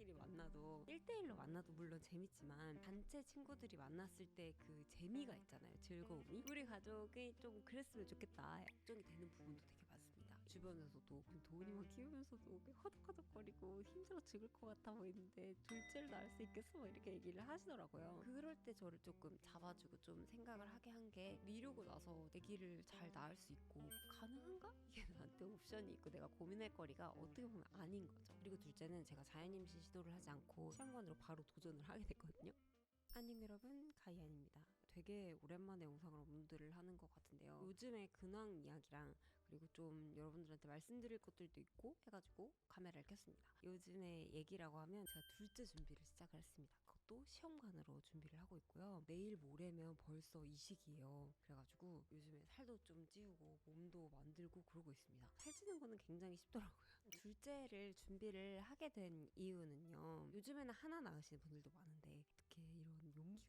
친구들끼리 만나도 1대1로 만나도 물론 재밌지만 단체 친구들이 만났을 때 그 재미가 있잖아요. 즐거움이. 우리 가족이 좀 그랬으면 좋겠다. 걱정이 되는 부분도 되게 많습니다. 주변에서도 도훈이만 키우면서도 허덕허덕거리고 힘들어 죽을 것 같아 보이는데 둘째를 낳을 수 있겠어? 뭐 이렇게 얘기를 하시더라고요. 그럴 때 저를 조금 잡아주고 좀 생각을 하게 한게 이루고 나서 아기를 잘 낳을 수 있고 가능한가? 이게 나한테 옵션이 있고 내가 고민할 거리가 어떻게 보면 아닌 거죠. 그리고 둘째는 제가 자연 임신 시도를 하지 않고 시험관으로 바로 도전을 하게 됐거든요. 안녕 여러분 가이안입니다. 되게 오랜만에 영상을 업로드를 하는 것 같은데요. 요즘에 근황 이야기랑 그리고 좀 여러분들한테 말씀드릴 것들도 있고 해가지고 카메라를 켰습니다. 요즘에 얘기라고 하면 제가 둘째 준비를 시작을 했습니다. 그것도 시험관으로 준비를 하고 있고요. 내일 모레면 벌써 이 시기예요. 그래가지고 요즘에 살도 좀 찌우고 몸도 만들고 그러고 있습니다. 살찌는 거는 굉장히 쉽더라고요. 둘째를 준비를 하게 된 이유는요. 요즘에는 하나 낳으시는 분들도 많은데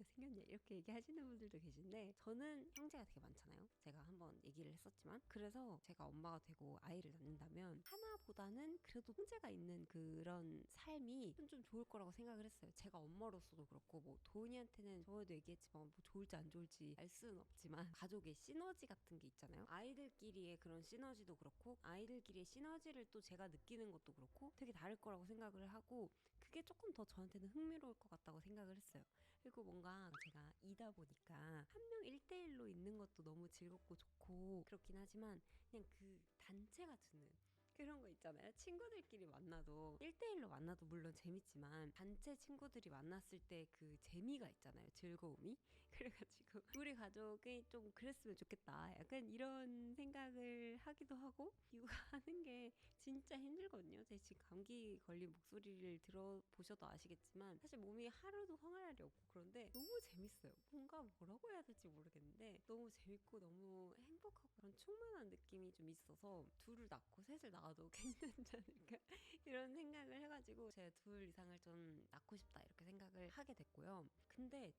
이런 용기가 생겼냐 이렇게 얘기하시는 분들도 계신데 저는 형제가 되게 많잖아요. 제가 한번 얘기를 했었지만 그래서 제가 엄마가 되고 아이를 낳는다면 하나보다는 그래도 형제가 있는 그런 삶이 좀, 좀 좋을 거라고 생각을 했어요. 제가 엄마로서도 그렇고 뭐 도은이한테는 저에도 얘기했지만 뭐 좋을지 안 좋을지 알 수는 없지만 가족의 시너지 같은 게 있잖아요. 아이들끼리의 그런 시너지도 그렇고 아이들끼리의 시너지를 또 제가 느끼는 것도 그렇고 되게 다를 거라고 생각을 하고 그게 조금 더 저한테는 흥미로울 것 같다고 생각을 했어요. 그리고 뭔가 제가 이다 보니까 한명 1대1로 있는 것도 너무 즐겁고 좋고 그렇긴 하지만 그냥 그 단체가 주는 그런 거 있잖아요. 친구들끼리 만나도 1대1로 만나도 물론 재밌지만 단체 친구들이 만났을 때 그 재미가 있잖아요. 즐거움이. 그래가지고 우리 가족이 좀 그랬으면 좋겠다. 약간 이런 생각을 하기도 하고 육아하는 게 진짜 힘들거든요. 제 지금 감기 걸린 목소리를 들어보셔도 아시겠지만 사실 몸이 하루도 황할 없고 그런데 너무 재밌어요. 뭔가 뭐라고 해야 될지 모르겠는데 너무 재밌고 너무 행복하고 그런 충만한 느낌이 좀 있어서 둘을 낳고 셋을 낳아도 괜찮지 않을까 이런 생각을 해가지고 제가 둘 이상을 좀 낳고 싶다 이렇게 생각을 하게 됐고요. 근데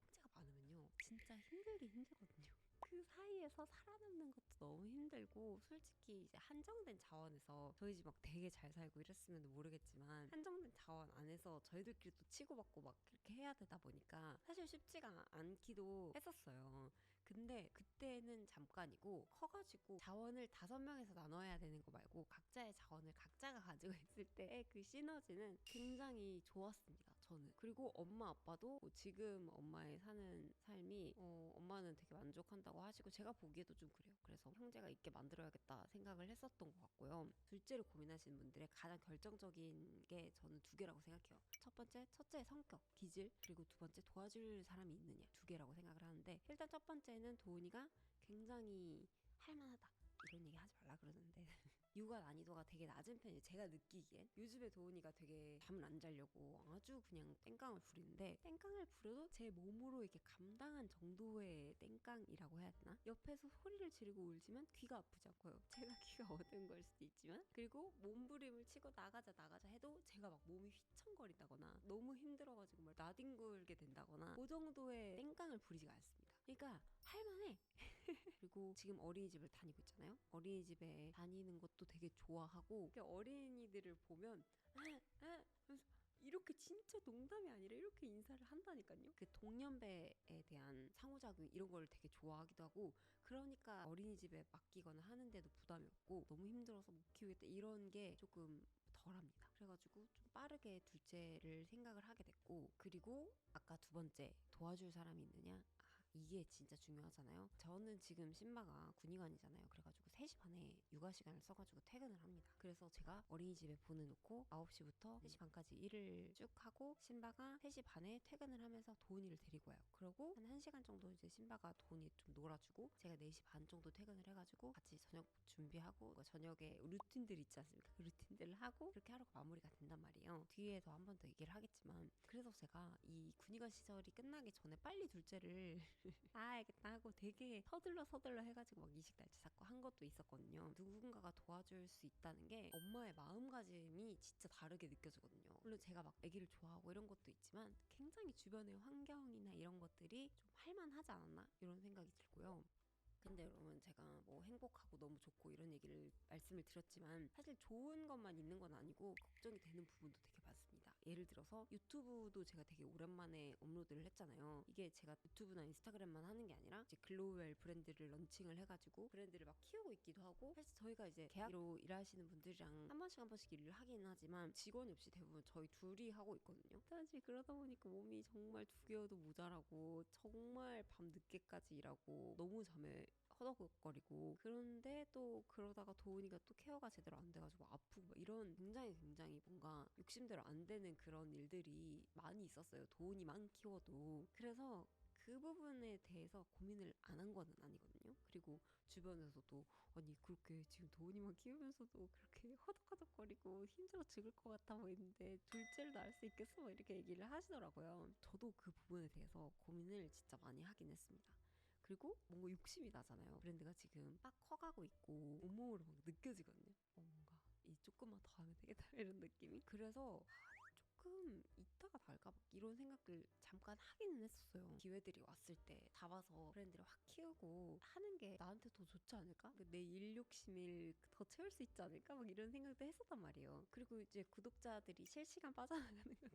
진짜 힘들긴 힘들거든요. 그 사이에서 살아남는 것도 너무 힘들고 솔직히 이제 한정된 자원에서 저희 집 막 되게 잘 살고 이랬으면 모르겠지만 한정된 자원 안에서 저희들끼리 또 치고받고 막 이렇게 해야 되다 보니까 사실 쉽지가 않기도 했었어요. 근데 그때는 잠깐이고 커가지고 자원을 다섯 명에서 나눠야 되는 거 말고 각자의 자원을 각자가 가지고 있을 때의 그 시너지는 굉장히 좋았습니다. 저는 그리고 엄마 아빠도 뭐 지금 엄마의 사는 엄마는 되게 만족한다고 하시고 제가 보기에도 좀 그래요. 그래서 형제가 있게 만들어야겠다 생각을 했었던 것 같고요. 둘째를 고민하시는 분들의 가장 결정적인 게 저는 두 개라고 생각해요. 첫 번째, 첫째의 성격, 기질, 그리고 두 번째 도와줄 사람이 있느냐 두 개라고 생각을 하는데 일단 첫 번째는 도훈이가 굉장히 할만하다. 이런 얘기 하지 말라 그러는데 육아 난이도가 되게 낮은 편이에요. 제가 느끼기엔 요즘에 도훈이가 되게 잠을 안 자려고 아주 그냥 땡깡을 부리는데 땡깡을 부려도 제 몸으로 이렇게 감당한 정도의 땡깡이라고 해야 되나? 옆에서 소리를 지르고 울지만 귀가 아프지 않고요. 제가 귀가 어두운 걸 수도 있지만 그리고 몸부림을 치고 나가자 나가자 해도 제가 막 몸이 휘청거린다거나 너무 힘들어가지고 막 나뒹굴게 된다거나 그 정도의 땡깡을 부리지가 않습니다. 그러니까 할만해. 그리고 지금 어린이집을 다니고 있잖아요. 어린이집에 다니는 것도 되게 좋아하고 어린이들을 보면 아, 아, 이렇게 진짜 농담이 아니라 이렇게 인사를 한다니까요. 그 동년배에 대한 상호작용 이런 걸 되게 좋아하기도 하고 그러니까 어린이집에 맡기거나 하는데도 부담이 없고 너무 힘들어서 못 키우겠다 이런 게 조금 덜합니다. 그래가지고 좀 빠르게 둘째를 생각을 하게 됐고 그리고 아까 두 번째 도와줄 사람이 있느냐 아, 이게 진짜 중요하잖아요. 저는 지금 신바가 군의관이잖아요. 그래가지고 3시 반에 육아 시간을 써가지고 퇴근을 합니다. 그래서 제가 어린이집에 보내놓고 9시부터 3시 반까지 일을 쭉 하고 신바가 3시 반에 퇴근을 하면서 도훈이를 데리고 와요. 그러고 한 1시간 정도 이제 신바가 도훈이 좀 놀아주고 제가 4시 반 정도 퇴근을 해가지고 같이 저녁 준비하고 그 저녁에 루틴들 있지 않습니까? 그 루틴들을 하고 그렇게 하루가 마무리가 된단 말이에요. 뒤에서 한 번 더 얘기를 하겠지만 그래서 제가 이 군의관 시절이 끝나기 전에 빨리 둘째를 아 알겠다 하고 되게 서둘러 서둘러 해가지고 막 이식 날짜 잡고 한 것도 있 었거든요. 누군가가 도와줄 수 있다는 게 엄마의 마음가짐이 진짜 다르게 느껴지거든요. 물론 제가 막 아기를 좋아하고 이런 것도 있지만 굉장히 주변의 환경이나 이런 것들이 좀 할만하지 않았나 이런 생각이 들고요. 근데 여러분 제가 뭐 행복하고 너무 좋고 이런 얘기를 말씀을 드렸지만 사실 좋은 것만 있는 건 아니고 걱정이 되는 부분도 되게. 예를 들어서 유튜브도 제가 되게 오랜만에 업로드를 했잖아요. 이게 제가 유튜브나 인스타그램만 하는 게 아니라 이제 글로벌 브랜드를 런칭을 해가지고 브랜드를 막 키우고 있기도 하고 사실 저희가 이제 계약으로 일하시는 분들이랑 한 번씩 한 번씩 일을 하긴 하지만 직원이 없이 대부분 저희 둘이 하고 있거든요. 사실 그러다 보니까 몸이 정말 두 개여도 모자라고 정말 밤 늦게까지 일하고 너무 잠에 허덕거리고 그런데 또 그러다가 도훈이가 또 케어가 제대로 안 돼가지고 아프고 막 이런 굉장히 굉장히 뭔가 욕심대로 안 되는 그런 일들이 많이 있었어요 도훈이만 키워도 그래서 그 부분에 대해서 고민을 안 한 거는 아니거든요. 그리고 주변에서도 아니 그렇게 지금 도훈이만 키우면서도 그렇게 허덕허덕거리고 힘들어 죽을 것 같아 보이는데 둘째를 낳을 수 있겠어? 막 이렇게 얘기를 하시더라고요. 저도 그 부분에 대해서 고민을 진짜 많이 하긴 했습니다. 그리고 뭔가 욕심이 나잖아요. 브랜드가 지금 막 커가고 있고 온몸으로 막 느껴지거든요. 어, 뭔가 이 조금만 더 하면 되겠다 이런 느낌이. 그래서 조금 이따가 달까 막 이런 생각을 잠깐 하기는 했었어요. 기회들이 왔을 때 잡아서 브랜드를 확 키우고 하는 게 나한테 더 좋지 않을까? 그내일 욕심을 더 채울 수 있지 않을까? 막 이런 생각도 했었단 말이에요. 그리고 이제 구독자들이 실시간 빠져나가는 것들을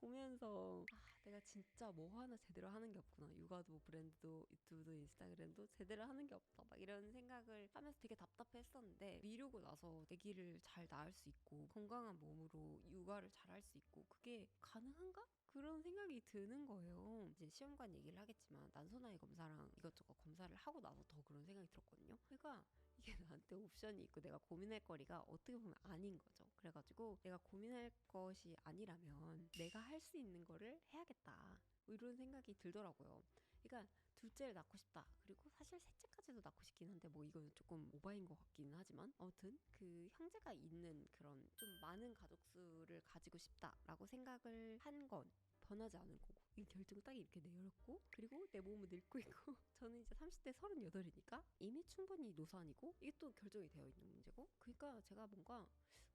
보면서 아 내가 진짜 뭐 하나 제대로 하는 게 없구나. 육아도 브랜드도 유튜브도 인스타그램도 제대로 하는 게 없다. 막 이런 생각을 하면서 되게 답답했었는데 미루고 나서 아기를 잘 낳을 수 있고 건강한 몸으로 육아를 잘 할 수 있고 그게 가능한가? 그런 생각이 드는 거예요. 이제 시험관 얘기를 하겠지만 난소나이 검사랑 이것저것 검사를 하고 나서 더 그런 생각이 들었거든요. 그러니까 이게 나한테 옵션이 있고 내가 고민할 거리가 어떻게 보면 아닌 거죠. 그래가지고 내가 고민할 것이 아니라면 내가 할 수 있는 거를 해야겠다. 뭐 이런 생각이 들더라고요. 그러니까 둘째를 낳고 싶다. 그리고 사실 셋째까지도 낳고 싶긴 한데 뭐 이거는 조금 오바인 것 같기는 하지만 아무튼 그 형제가 있는 그런 좀 많은 가족 수를 가지고 싶다라고 생각을 한 건 변하지 않은 거고 이 결정을 딱 이렇게 내렸고 그리고 내 몸은 늙고 있고 저는 이제 30대 38이니까 이미 충분히 노산이고 이게 또 결정이 되어 있는 문제고 그러니까 제가 뭔가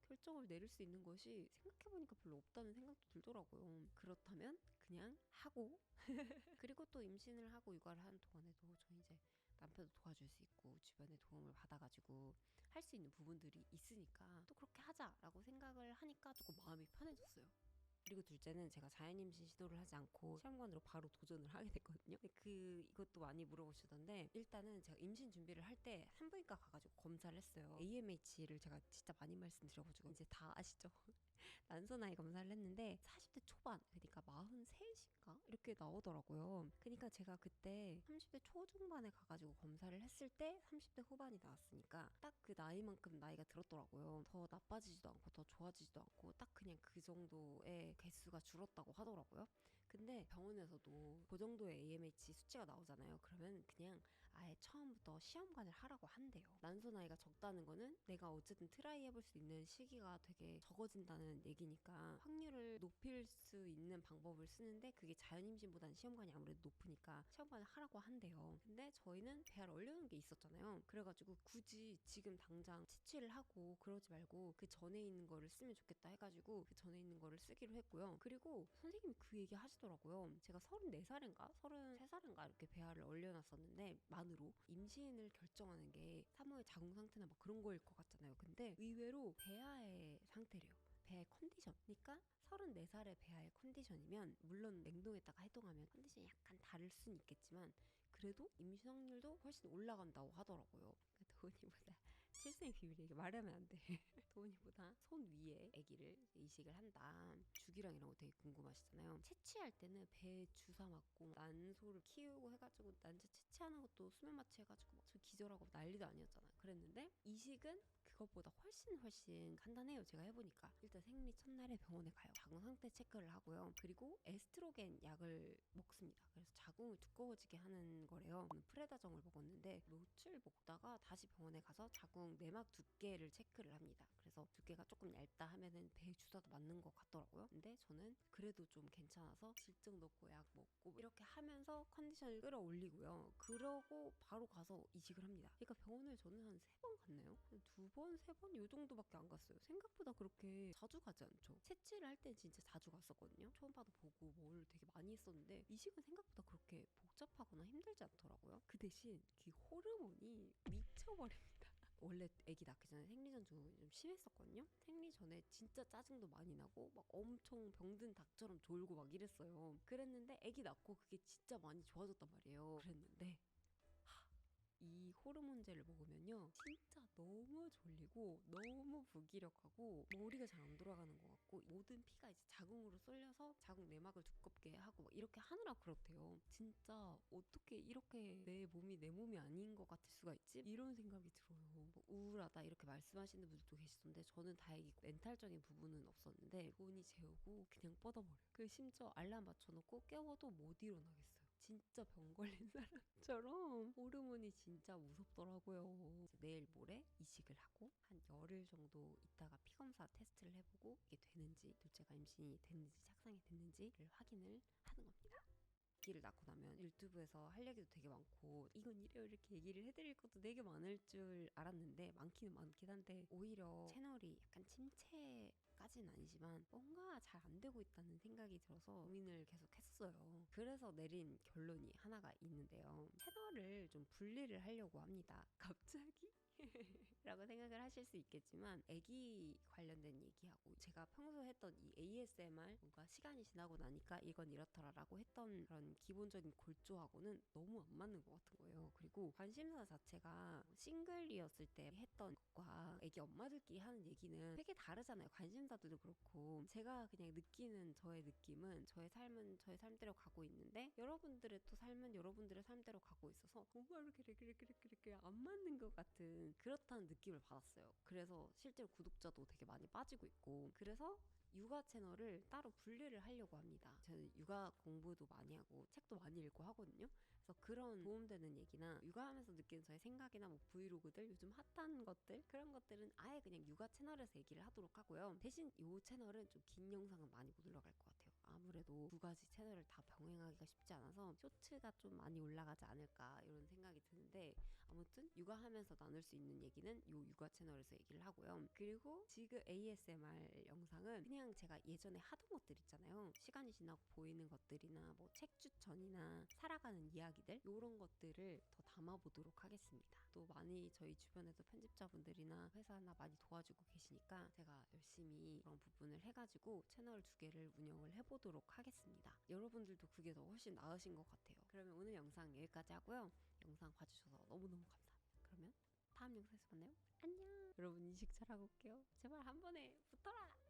결정을 내릴 수 있는 것이 생각해보니까 별로 없다는 생각도 들더라고요 그렇다면 그냥 하고 그리고 또 임신을 하고 육아를 하는 동안에도 저는 이제 남편도 도와줄 수 있고 주변에 도움을 받아가지고 할 수 있는 부분들이 있으니까 또 그렇게 하자라고 생각을 하니까 조금 마음이 편해졌어요. 그리고 둘째는 제가 자연 임신 시도를 하지 않고 시험관으로 바로 도전을 하게 됐거든요. 근데 그 이것도 많이 물어보시던데 일단은 제가 임신 준비를 할 때 산부인과 가가지고 검사를 했어요. AMH를 제가 진짜 많이 말씀드려가지고 이제 다 아시죠? 난소 나이 검사를 했는데 40대 초반 그러니까 43인가 이렇게 나오더라고요. 그러니까 제가 그때 30대 초중반에 가가지고 검사를 했을 때 30대 후반이 나왔으니까 딱 그 나이만큼 나이가 들었더라고요. 더 나빠지지도 않고 더 좋아지지도 않고 딱 그냥 그 정도의 개수가 줄었다고 하더라고요. 근데 병원에서도 그 정도의 AMH 수치가 나오잖아요. 그러면 그냥 아예 처음부터 시험관을 하라고 한대요. 난소 나이가 적다는 거는 내가 어쨌든 트라이 해볼 수 있는 시기가 되게 적어진다는 얘기니까 확률을 높일 수 있는 방법을 쓰는데 그게 자연 임신보다는 시험관이 아무래도 높으니까 시험관을 하라고 한대요. 근데 저희는 배알 얼려놓은 게 있었잖아요. 그래가지고 굳이 지금 당장 치취를 하고 그러지 말고 그 전에 있는 거를 쓰면 좋겠다 해가지고 그 전에 있는 거를 쓰기로 했고요. 그리고 선생님이 그 얘기 하시더라고요. 제가 34살인가 33살인가 이렇게 배알을 얼려놨었는데 만 으로 임신을 결정하는 게 사모의 자궁 상태나 뭐 그런 거일 것 같잖아요. 근데 의외로 배아의 상태래요. 배아의 컨디션. 그러니까 34살의 배아의 컨디션이면 물론 냉동에다가 해동하면 컨디션이 약간 다를 수는 있겠지만 그래도 임신 확률도 훨씬 올라간다고 하더라고요. 도훈이보다 칠생의 비밀이 이게 말하면 안 돼. 도훈이보다 손 위에 아기를 이식을 한다. 주기랑 이런 거 되게 궁금하시잖아요. 채취할 때는 배에 주사 맞고 난소를 키우고 해가지고 난자 채취하는 것도 수면 마취 해가지고 막 저 기절하고 난리도 아니었잖아요. 그랬는데 이식은 그것보다 훨씬 훨씬 간단해요. 제가 해보니까 일단 생리 첫날에 병원에 가요. 자궁 상태 체크를 하고요. 그리고 에스트로겐 약을 먹습니다. 그래서 자궁을 두꺼워지게 하는 거래요. 프레다정을 먹었는데 며칠 먹다가 다시 병원에 가서 자궁 내막 두께를 체크를 합니다. 그래서 두께가 조금 얇다 하면은 배에 주사도 맞는 것 같더라고요. 근데 저는 그래도 좀 괜찮아서 질증 넣고 약 먹고 이렇게 하면서 컨디션을 끌어올리고요. 그러고 바로 가서 이식을 합니다. 그러니까 병원을 저는 한 세 번 갔나요? 두 번, 세 번? 요 정도밖에 안 갔어요. 생각보다 그렇게 자주 가지 않죠. 채취를 할 땐 진짜 자주 갔었거든요. 초음파도 보고 뭘 되게 많이 했었는데 이식은 생각보다 그렇게 복잡하거나 힘들지 않더라고요. 그 대신 그 호르몬이 미쳐버립니다. 원래 아기 낳기 전에 생리 전 증후군이 좀 심했었거든요. 생리 전에 진짜 짜증도 많이 나고 막 엄청 병든 닭처럼 졸고 막 이랬어요. 그랬는데 아기 낳고 그게 진짜 많이 좋아졌단 말이에요. 그랬는데 하, 이 호르몬제를 먹으면요 진짜 너무 졸리고 너무 무기력하고 머리가 잘 안 돌아가는 것 같고 모든 피가 이제 자궁으로 쏠려서 자궁 내막을 두껍게 하고 막 이렇게 하느라 그렇대요. 진짜 어떻게 이렇게 내 몸이 내 몸이 아닌 것 같을 수가 있지? 이런 생각이 들어요. 뭐 우울하다 이렇게 말씀하시는 분들도 계시던데 저는 다행히 멘탈적인 부분은 없었는데 돈이 재우고 그냥 뻗어버려요. 그 심지어 알람 맞춰놓고 깨워도 못 일어나겠어요 진짜 병 걸린 사람처럼 호르몬이 진짜 무섭더라고요. 내일 모레 이식을 하고 한 열흘 정도 있다가 피검사 테스트를 해보고 이게 되는지 둘째가 임신이 됐는지 착상이 됐는지를 확인을 하는 겁니다. 아기를 낳고 나면 유튜브에서 할 얘기도 되게 많고 이건 이래요 이렇게 얘기를 해드릴 것도 되게 많을 줄 알았는데 많기는 많긴 한데 오히려 채널이 약간 침체 까지는 아니지만 뭔가 잘 안 되고 있다는 생각이 들어서 고민을 계속 했어요 그래서 내린 결론이 하나가 있는데요 채널을 좀 분리를 하려고 합니다 갑자기? 라고 생각을 하실 수 있겠지만 애기 관련된 얘기하고 제가 평소에 했던 이 ASMR 뭔가 시간이 지나고 나니까 이건 이렇더라라고 했던 그런 기본적인 골조하고는 너무 안 맞는 것 같은 거예요. 그리고 관심사 자체가 싱글이었을 때 했던 것과 애기 엄마들끼리 하는 얘기는 되게 다르잖아요. 관심 사들도 그렇고 제가 그냥 느끼는 저의 느낌은 저의 삶은 저의 삶대로 가고 있는데 여러분들의 또 삶은 여러분들의 삶대로 가고 있어서 정말 이렇게 이렇게 이렇게 이렇게, 이렇게 안 맞는 것 같은 그렇다는 느낌을 받았어요. 그래서 실제로 구독자도 되게 많이 빠지고 있고 그래서 육아 채널을 따로 분리를 하려고 합니다. 저는 육아 공부도 많이 하고 책도 많이 읽고 하거든요. 그래서 그런 도움되는 얘기나 육아하면서 느끼는 저의 생각이나 뭐 브이로그들 요즘 핫한 것들 그런 것들은 아예 그냥 육아 채널에서 얘기를 하도록 하고요. 대신 이 채널은 좀 긴 영상은 많이 못 올라갈 것 같아요. 아무래도 두 가지 채널을 다 병행하기가 쉽지 않아서 쇼츠가 좀 많이 올라가지 않을까 이런 생각이 드는데 아무튼 육아하면서 나눌 수 있는 얘기는 요 육아 채널에서 얘기를 하고요. 그리고 지금 ASMR 영상은 그냥 제가 예전에 하던 것들 있잖아요. 시간이 지나고 보이는 것들이나 뭐 책 추천이나 살아가는 이야기들 이런 것들을 더 담아보도록 하겠습니다. 또 많이 저희 주변에도 편집자분들이나 회사나 많이 도와주고 계시니까 제가 열심히 그런 부분을 해가지고 채널 두 개를 운영을 해보도록 하겠습니다. 여러분들도 그게 더 훨씬 나으신 것 같아요. 그러면 오늘 영상 여기까지 하고요. 영상 봐주셔서 너무너무 감사합니다. 그러면 다음 영상에서 만나요. 안녕. 여러분 인식 잘하고 올게요. 제발 한 번에 붙어라.